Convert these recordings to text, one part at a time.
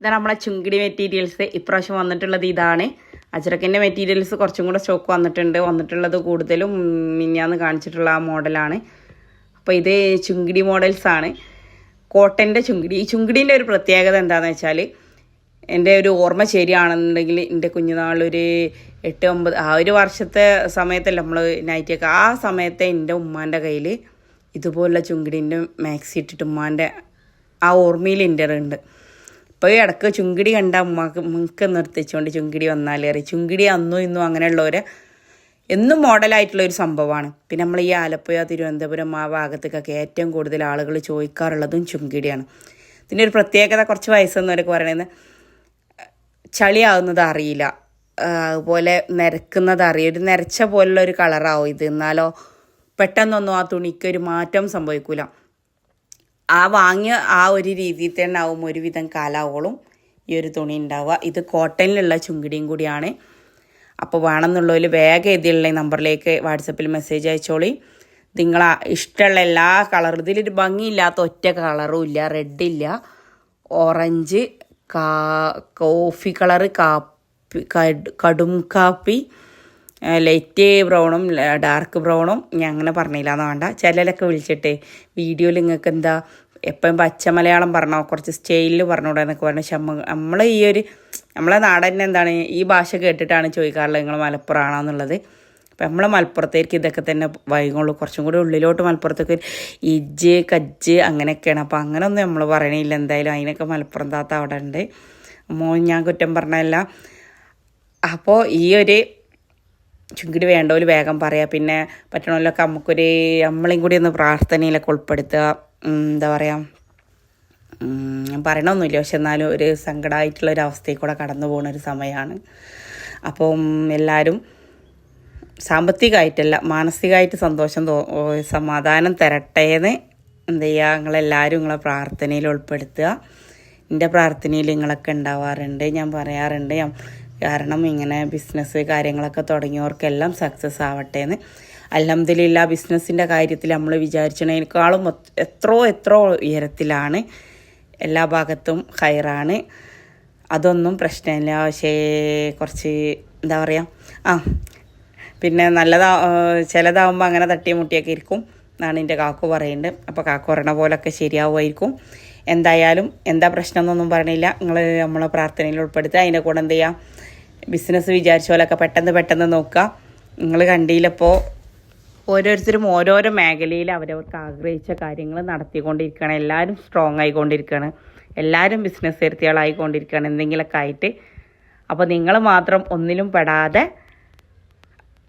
ഇതാണ് നമ്മളെ ചുങ്കിടി മെറ്റീരിയൽസ് ഇപ്രാവശ്യം വന്നിട്ടുള്ളത് ഇതാണ്. അജ്രക്കിന്റെ മെറ്റീരിയൽസ് കുറച്ചും കൂടെ സ്റ്റോക്ക് വന്നിട്ടുണ്ട്. വന്നിട്ടുള്ളത് കൂടുതലും മിഞ്ഞാന്ന് കാണിച്ചിട്ടുള്ള ആ മോഡലാണ്. അപ്പോൾ ഇത് ചുങ്കിടി മോഡൽസ് ആണ്. കോട്ടന്റെ ചുങ്കിടി. ഈ ചുങ്കിടീന്റെ ഒരു പ്രത്യേകത എന്താണെന്ന് വെച്ചാൽ എന്റെ ഒരു ഓർമ്മ ശരിയാണെന്നുണ്ടെങ്കിൽ എന്റെ കുഞ്ഞുനാളൊരു എട്ട് ഒമ്പത് ആ ഒരു വർഷത്തെ സമയത്തല്ല നമ്മൾ നൈറ്റിയൊക്കെ ആ സമയത്തെ എന്റെ ഉമ്മാന്റെ കയ്യിൽ ഇതുപോലുള്ള ചുങ്കിടീന്റെ മാക്സി ഇട്ടിട്ട് ഉമ്മാന്റെ ആ ഓർമ്മയിൽ എന്റെ ഉണ്ട് ഇപ്പോൾ ഇടയ്ക്ക് ചുങ്കിടി കണ്ട ഉമ്മാക്ക് മുക്ക് നിർത്തിച്ചുകൊണ്ട് ചുങ്കിടി വന്നാൽ അറിയും ചുങ്കിടി അന്നും ഇന്നും അങ്ങനെയുള്ളവരെ എന്നും മോഡലായിട്ടുള്ള ഒരു സംഭവമാണ് പിന്നെ നമ്മൾ ഈ ആലപ്പുഴ തിരുവനന്തപുരം ആ ഭാഗത്തേക്കൊക്കെ ഏറ്റവും കൂടുതൽ ആളുകൾ ചോദിക്കാറുള്ളതും ചുങ്കിടിയാണ്. ഇതിന്റെ ഒരു പ്രത്യേകത കുറച്ച് വയസ്സെന്നവരൊക്കെ പറയണത് ചളിയാവുന്നത് അറിയില്ല. അതുപോലെ നിരക്കുന്നത് അറിയും ഒരു നിരച്ച പോലുള്ള ഒരു കളറാവും ഇത്. എന്നാലോ പെട്ടെന്നൊന്നും ആ തുണിക്ക് ഒരു മാറ്റം സംഭവിക്കൂല. ആ വാങ്ങിയ ആ ഒരു രീതിയിൽ തന്നെ ആവും ഒരുവിധം കാലാവോളും ഈ ഒരു തുണി ഉണ്ടാവുക. ഇത് കോട്ടണിലുള്ള ചുങ്കിടിയും കൂടിയാണ്. അപ്പോൾ വേണമെന്നുള്ളതിൽ വേഗം ഇതിലുള്ള നമ്പറിലേക്ക് വാട്സപ്പിൽ മെസ്സേജ് അയച്ചോളി. നിങ്ങൾ ഇഷ്ടമുള്ള എല്ലാ കളറും ഇതിലൊരു ഭംഗിയില്ലാത്ത ഒറ്റ കളറും ഇല്ല റെഡ് ഇല്ല. ഓറഞ്ച് കാ കോഫി കളറ് കാപ്പി കടും കാപ്പി ലൈറ്റ് ബ്രൗണും ഡാർക്ക് ബ്രൗണും ഞാൻ അങ്ങനെ പറഞ്ഞില്ല എന്ന് വേണ്ട. ചിലരൊക്കെ വിളിച്ചിട്ട് വീഡിയോയിൽ നിങ്ങൾക്ക് എന്താ എപ്പോഴും പച്ച മലയാളം പറഞ്ഞോ കുറച്ച് സ്റ്റൈലിൽ പറഞ്ഞൂടെ എന്നൊക്കെ പറഞ്ഞു. ശമ്മ നമ്മൾ ഈ ഒരു നമ്മളെ നാടൻ എന്താണ് ഈ ഭാഷ കേട്ടിട്ടാണ് ചോദിക്കാറുള്ളത് നിങ്ങൾ മലപ്പുറമാണെന്നുള്ളത് അപ്പം നമ്മളെ മലപ്പുറത്തേക്ക് ഇതൊക്കെ തന്നെ വൈകുള്ളൂ. കുറച്ചും കൂടി ഉള്ളിലോട്ട് മലപ്പുറത്തേക്ക് ഇജ്ജ് കജ്ജ് അങ്ങനെയൊക്കെയാണ്. അപ്പോൾ അങ്ങനെയൊന്നും നമ്മൾ പറയണില്ല. എന്തായാലും അതിനൊക്കെ മലപ്പുറം താത്ത അവിടെ ഉണ്ട് മോൻ ഞാൻ കുറ്റം പറഞ്ഞല്ല അപ്പോൾ ഈ ഒരു ചുങ്കിടി വേണ്ടവർ വേഗം പറയാം. പിന്നെ പറ്റണമല്ലൊക്കെ നമുക്കൊരു നമ്മളെയും കൂടി ഒന്ന് പ്രാർത്ഥനയിലൊക്കെ ഉൾപ്പെടുത്തുക. എന്താ പറയുക ഞാൻ പറയണമൊന്നുമില്ല പക്ഷെ എന്നാലും ഒരു സങ്കടമായിട്ടുള്ള ഒരു അവസ്ഥയിൽ കൂടെ കടന്നു പോകുന്ന ഒരു സമയമാണ് അപ്പം എല്ലാവരും സാമ്പത്തികമായിട്ടല്ല മാനസികമായിട്ട് സന്തോഷം തോ സമാധാനം തരട്ടേന്ന് എന്ത് ചെയ്യുക നിങ്ങളെല്ലാവരും നിങ്ങളെ പ്രാർത്ഥനയിൽ ഉൾപ്പെടുത്തുക. എന്റെ പ്രാർത്ഥനയിൽ നിങ്ങളൊക്കെ ഉണ്ടാവാറുണ്ട്. ഞാൻ പറയാറുണ്ട്. ഞാൻ കാരണം ഇങ്ങനെ ബിസിനസ് കാര്യങ്ങളൊക്കെ തുടങ്ങിയവർക്കെല്ലാം സക്സസ് ആവട്ടെ എന്ന് അലഹമ്മദില്ല ബിസിനസ്സിന്റെ കാര്യത്തിൽ നമ്മൾ വിചാരിച്ചതിനേക്കാളും എത്രയോ എത്രയോ ഉയരത്തിലാണ് എല്ലാ ഭാഗത്തും ഹയറാണ് അതൊന്നും പ്രശ്നമില്ല. പക്ഷേ കുറച്ച് എന്താ പറയുക ആ പിന്നെ നല്ലതാ ചിലതാവുമ്പോൾ അങ്ങനെ തട്ടിയും മുട്ടിയൊക്കെ ഇരിക്കും എന്നാണ് എന്റെ കാക്കു പറയുന്നത് അപ്പോൾ കാക്കു പറയണ പോലൊക്കെ ശരിയാവുമായിരിക്കും. എന്തായാലും എന്താ പ്രശ്നം എന്നൊന്നും പറഞ്ഞില്ല. നിങ്ങൾ നമ്മളെ പ്രാർത്ഥനയിൽ ഉൾപ്പെടുത്തുക. അതിന്റെ കൂടെ എന്ത് ചെയ്യുക ബിസിനസ് വിചാരിച്ച പോലെയൊക്കെ പെട്ടെന്ന് പെട്ടെന്ന് നോക്കുക. നിങ്ങൾ കണ്ടില്ലപ്പോൾ ഓരോരുത്തരും ഓരോരോ മേഖലയിൽ അവരവർക്ക് ആഗ്രഹിച്ച കാര്യങ്ങൾ നടത്തിക്കൊണ്ടിരിക്കുകയാണ്. എല്ലാവരും സ്ട്രോങ് ആയിക്കൊണ്ടിരിക്കുകയാണ്. എല്ലാവരും ബിസിനസ് വ്യക്തികളായിക്കൊണ്ടിരിക്കുകയാണ് എന്തെങ്കിലുമൊക്കെ ആയിട്ട്. അപ്പോൾ നിങ്ങൾ മാത്രം ഒന്നിലും പെടാതെ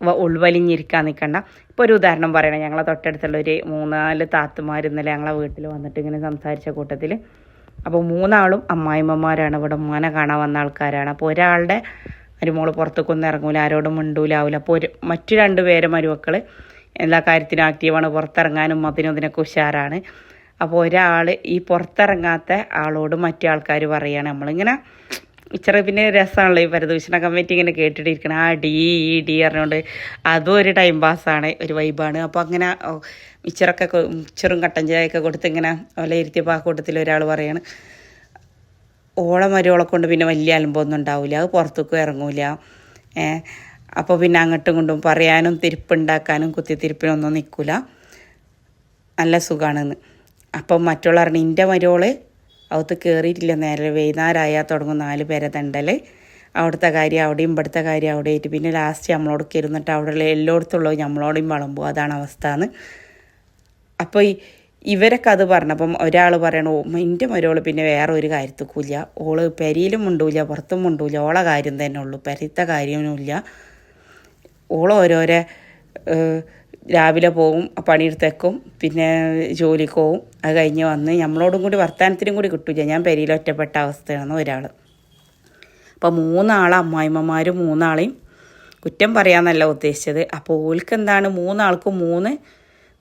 ഉൾവലിഞ്ഞിരിക്കാൻ നിൽക്കണ്ട ഇപ്പോൾ ഒരു ഉദാഹരണം പറയണം. ഞങ്ങളെ തൊട്ടടുത്തുള്ള ഒരു മൂന്നാൽ താത്തുമാർ ഇന്നലെ ഞങ്ങളെ വീട്ടിൽ വന്നിട്ട് ഇങ്ങനെ സംസാരിച്ച കൂട്ടത്തിൽ അപ്പോൾ മൂന്നാളും അമ്മായിമ്മമാരാണ്. ഇവിടെ ഉമ്മാനെ കാണാൻ വന്ന ആൾക്കാരാണ്. അപ്പോൾ ഒരാളുടെ മരുമോൾ പുറത്തേക്കൊന്നും ഇറങ്ങൂല. ആരോടും മിണ്ടൂലാവില്ല അപ്പോൾ ഒരു മറ്റു രണ്ട് പേരെ മരുമക്കൾ എല്ലാ കാര്യത്തിനും ആക്റ്റീവാണ് പുറത്തിറങ്ങാനും അതിനും ഇതിനൊക്കെ ഉഷാറാണ്. അപ്പോൾ ഒരാൾ ഈ പുറത്തിറങ്ങാത്ത ആളോട് മറ്റു ആൾക്കാർ പറയുകയാണ് നമ്മളിങ്ങനെ ഇച്ചിരി പിന്നെ രസമാണല്ലോ ഈ പരദൂഷണ കമ്മിറ്റി ഇങ്ങനെ കേട്ടിട്ടിരിക്കണം. ആ ഡി ഈ ഡി പറഞ്ഞുകൊണ്ട് അതും ഒരു ടൈം പാസ്സാണ് ഒരു വൈബാണ് അപ്പോൾ അങ്ങനെ ഇച്ചിറൊക്കെ മിച്ചറും കട്ടൻ ചായയൊക്കെ കൊടുത്ത് ഇങ്ങനെ ഓല ഇരുത്തിയപ്പോൾ ആ കൂട്ടത്തിൽ ഒരാൾ പറയാണ് ഓളെ മരുവളെ കൊണ്ട് പിന്നെ വലിയ അലമ്പൊന്നും ഉണ്ടാവില്ല അത് പുറത്തേക്കും ഇറങ്ങൂല. അപ്പോൾ പിന്നെ അങ്ങോട്ടും ഇങ്ങോട്ടും പറയാനും തിരിപ്പുണ്ടാക്കാനും കുത്തിത്തിരിപ്പിനൊന്നും നിൽക്കില്ല നല്ല സുഖമാണെന്ന് അപ്പം മറ്റുള്ളവർ അറിഞ്ഞ് എന്റെ മരുവൾ അകത്ത് കയറിയിട്ടില്ല നേരെ വൈകുന്നേരമായാൽ തുടങ്ങും നാല് പേരെ തണ്ടൽ അവിടുത്തെ കാര്യം അവിടെയും ഇവിടുത്തെ കാര്യം അവിടെ ആയിട്ട് പിന്നെ ലാസ്റ്റ് നമ്മളോട് കയറുന്നിട്ട് അവിടെ എല്ലായിടത്തുള്ളത് നമ്മളോടും വളമ്പോ. അതാണ് അവസ്ഥ എന്ന് അപ്പോൾ ഇവരൊക്കെ അത് പറഞ്ഞപ്പം ഒരാൾ പറയണു എന്റെ മരോൾ പിന്നെ വേറെ ഒരു കാര്യത്തിക്കൂല്ല ഓൾ പെരിയിലും മുണ്ടൂല പുറത്തും മുണ്ടൂല. ഓളെ കാര്യം തന്നെ ഉള്ളൂ. പെരത്തെ കാര്യമൊന്നുമില്ല ഓളോരോരോ രാവിലെ പോവും പണിയെടുത്തേക്കും പിന്നെ ജോലിക്ക് പോവും. അത് കഴിഞ്ഞ് വന്ന് നമ്മളോടും കൂടി വർത്തമാനത്തിനും കൂടി കിട്ടൂല. ഞാൻ പെരിയിൽ ഒറ്റപ്പെട്ട അവസ്ഥയാണ് ഒരാൾ അപ്പോൾ മൂന്നാൾ അമ്മായിമ്മമാരും മൂന്നാളെയും കുറ്റം പറയാമെന്നല്ല ഉദ്ദേശിച്ചത്. അപ്പോൾ ഓൽക്ക് എന്താണ് മൂന്നാൾക്കും മൂന്ന്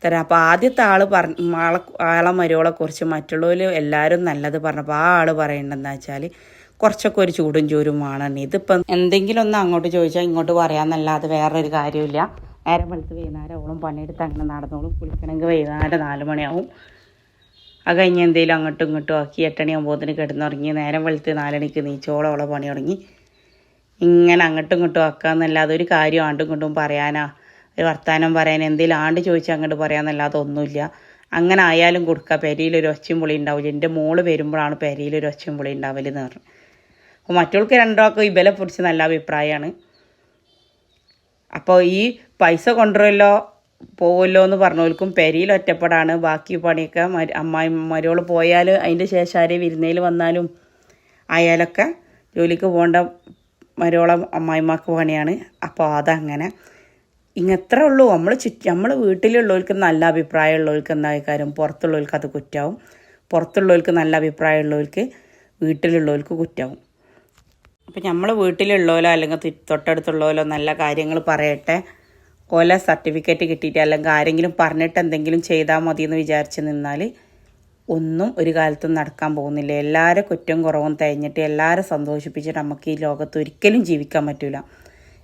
തരാം. അപ്പോൾ ആദ്യത്തെ ആൾ പറഞ്ഞ ആളെ ആളെ മരുവളെ കുറിച്ച് മറ്റുള്ളവർ എല്ലാവരും നല്ലത് പറഞ്ഞപ്പോൾ ആ ആൾ പറയേണ്ടതെന്ന് വെച്ചാൽ കുറച്ചൊക്കെ ഒരു ചൂടും ചൂരും വേണം ഇതിപ്പം എന്തെങ്കിലും ഒന്ന് അങ്ങോട്ട് ചോദിച്ചാൽ ഇങ്ങോട്ട് പറയാമെന്നല്ലാതെ വേറൊരു കാര്യമില്ല നേരം വെളുത്ത് വൈകുന്നേരം അവളും പണിയെടുത്ത് അങ്ങനെ നടന്നോളും. കുളിക്കണമെങ്കിൽ വൈകുന്നേരം നാല് മണിയാവും. അത് കഴിഞ്ഞ് എന്തെങ്കിലും അങ്ങോട്ടും ഇങ്ങോട്ടും ആക്കി എട്ടണി ആകുമ്പോഴത്തേന് കിടന്നുറങ്ങി നേരം വെളുത്ത് നാലണിക്ക് നീച്ചോളം അവളെ പണി തുടങ്ങി. ഇങ്ങനെ അങ്ങോട്ടും ഇങ്ങോട്ടും ആക്കാന്നല്ലാതെ ഒരു കാര്യം ആണ്ടും ഇങ്ങോട്ടും പറയാനാ? ഒരു വർത്താനം പറയാൻ എന്തെങ്കിലും ആണ്ട് ചോദിച്ചാൽ അങ്ങോട്ട് പറയാന്നല്ലാതെ ഒന്നുമില്ല. അങ്ങനെ ആയാലും കൊടുക്കുക പെരയിലൊരു ഒച്ചയും പുളി ഉണ്ടാവില്ല എന്റെ മോൾ വരുമ്പോഴാണ് പെരയിലൊരു ഒച്ചയും പുളി ഉണ്ടാവലെന്ന് പറഞ്ഞു. അപ്പോൾ മറ്റുള്ളവർക്ക് രണ്ടാൾക്കും ഇബലെ നല്ല അഭിപ്രായമാണ്. അപ്പോൾ ഈ പൈസ കൊണ്ടുവരുമല്ലോ പോവുമല്ലോ എന്ന് പറഞ്ഞവർക്കും പെരിയിൽ ഒറ്റപ്പെടാണ്. ബാക്കി പണിയൊക്കെ മര അമ്മായി പോയാൽ അതിന്റെ ശേഷം ആരെ വിരുന്നയിൽ വന്നാലും ആയാലൊക്കെ ജോലിക്ക് പോകേണ്ട മരോളം അമ്മായിമാർക്ക് പണിയാണ്. അപ്പോൾ അതങ്ങനെ. ഇങ്ങത്ര ഉള്ളൂ? നമ്മൾ ചുറ്റി നമ്മൾ വീട്ടിലുള്ളവർക്ക് നല്ല അഭിപ്രായമുള്ളവർക്ക് എന്താ കാര്യം? പുറത്തുള്ളവർക്ക് അത് കുറ്റാവും. പുറത്തുള്ളവർക്ക് നല്ല അഭിപ്രായമുള്ളവർക്ക് വീട്ടിലുള്ളവർക്ക് കുറ്റാവും. അപ്പം നമ്മൾ വീട്ടിലുള്ളവരോ അല്ലെങ്കിൽ തൊട്ടടുത്തുള്ളവരോ നല്ല കാര്യങ്ങൾ പറയട്ടെ. കൊല സർട്ടിഫിക്കറ്റ് കിട്ടിയിട്ട് അല്ലെങ്കിൽ ആരെങ്കിലും പറഞ്ഞിട്ട് എന്തെങ്കിലും ചെയ്താൽ മതി എന്ന് വിചാരിച്ച് നിന്നാൽ ഒന്നും ഒരു കാലത്തും നടക്കാൻ പോകുന്നില്ല. എല്ലാവരും കുറ്റം കുറവും തേഞ്ഞിട്ട് എല്ലാവരും സന്തോഷിപ്പിച്ചിട്ട് നമുക്ക് ഈ ലോകത്ത് ഒരിക്കലും ജീവിക്കാൻ പറ്റില്ല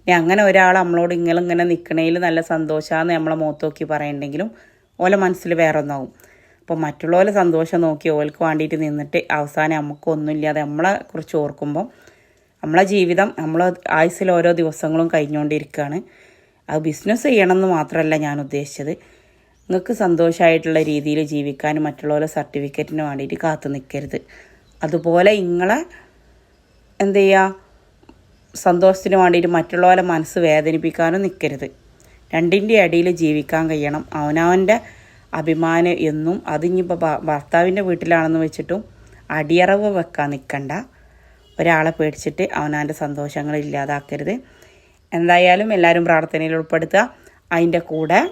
ഇനി അങ്ങനെ ഒരാൾ നമ്മളോട് ഇങ്ങനെ ഇങ്ങനെ നിൽക്കണേൽ നല്ല സന്തോഷമാണെന്ന് നമ്മളെ മുഖത്ത് നോക്കി പറയണ്ടെങ്കിലും ഓലെ മനസ്സിൽ വേറെ ഒന്നാവും അപ്പോൾ മറ്റുള്ളവരെ സന്തോഷം നോക്കി ഓൽക്ക് വേണ്ടിയിട്ട് നിന്നിട്ട് അവസാനം നമുക്കൊന്നുമില്ലാതെ നമ്മളെ കുറിച്ച് ഓർക്കുമ്പോൾ നമ്മളെ ജീവിതം നമ്മൾ ആയുസ്സിൽ ഓരോ ദിവസങ്ങളും കഴിഞ്ഞുകൊണ്ടിരിക്കുകയാണ് അത് ബിസിനസ് ചെയ്യണമെന്ന് മാത്രമല്ല ഞാൻ ഉദ്ദേശിച്ചത്. നിങ്ങൾക്ക് സന്തോഷമായിട്ടുള്ള രീതിയിൽ ജീവിക്കാനും മറ്റുള്ളവരെ സർട്ടിഫിക്കറ്റിന് വേണ്ടിയിട്ട് കാത്തു നിൽക്കരുത്. അതുപോലെ നിങ്ങളെ എന്ത് ചെയ്യുക സന്തോഷത്തിന് വേണ്ടിയിട്ട് മറ്റുള്ളവരെ മനസ്സ് വേദനിപ്പിക്കാനും നിൽക്കരുത്. രണ്ടിന്റെ അടിയിൽ ജീവിക്കാൻ കഴിയണം. അവനവന്റെ അഭിമാനം എന്നും അതിനിപ്പോൾ ഭർത്താവിന്റെ വീട്ടിലാണെന്ന് വെച്ചിട്ടും അടിയറവ് വെക്കാൻ നിൽക്കണ്ട. ഒരാളെ പേടിച്ചിട്ട് അവനവന്റെ സന്തോഷങ്ങൾ ഇല്ലാതാക്കരുത്. എന്തായാലും എല്ലാവരും പ്രാർത്ഥനയിൽ ഉൾപ്പെടുത്തുക. അതിന്റെ കൂടെ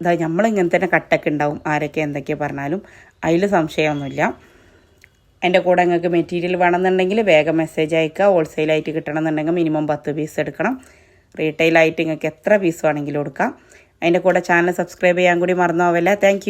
ഇതാ നമ്മളിങ്ങനെ തന്നെ കട്ടൊക്കെ ഉണ്ടാവും. ആരൊക്കെ എന്തൊക്കെ പറഞ്ഞാലും അതിൽ സംശയമൊന്നുമില്ല. എന്റെ കൂടെ നിങ്ങൾക്ക് മെറ്റീരിയൽ വേണമെന്നുണ്ടെങ്കിൽ വേഗം മെസ്സേജ് അയക്കുക. ഹോൾസെയിലായിട്ട് കിട്ടണമെന്നുണ്ടെങ്കിൽ മിനിമം പത്ത് പീസ് എടുക്കണം. റീറ്റെയിലായിട്ട് നിങ്ങൾക്ക് എത്ര പീസ് വേണമെങ്കിലും എടുക്കാം. അതിന്റെ കൂടെ ചാനൽ സബ്സ്ക്രൈബ് ചെയ്യാൻ കൂടി മറന്നു പോവല്ലേ. താങ്ക്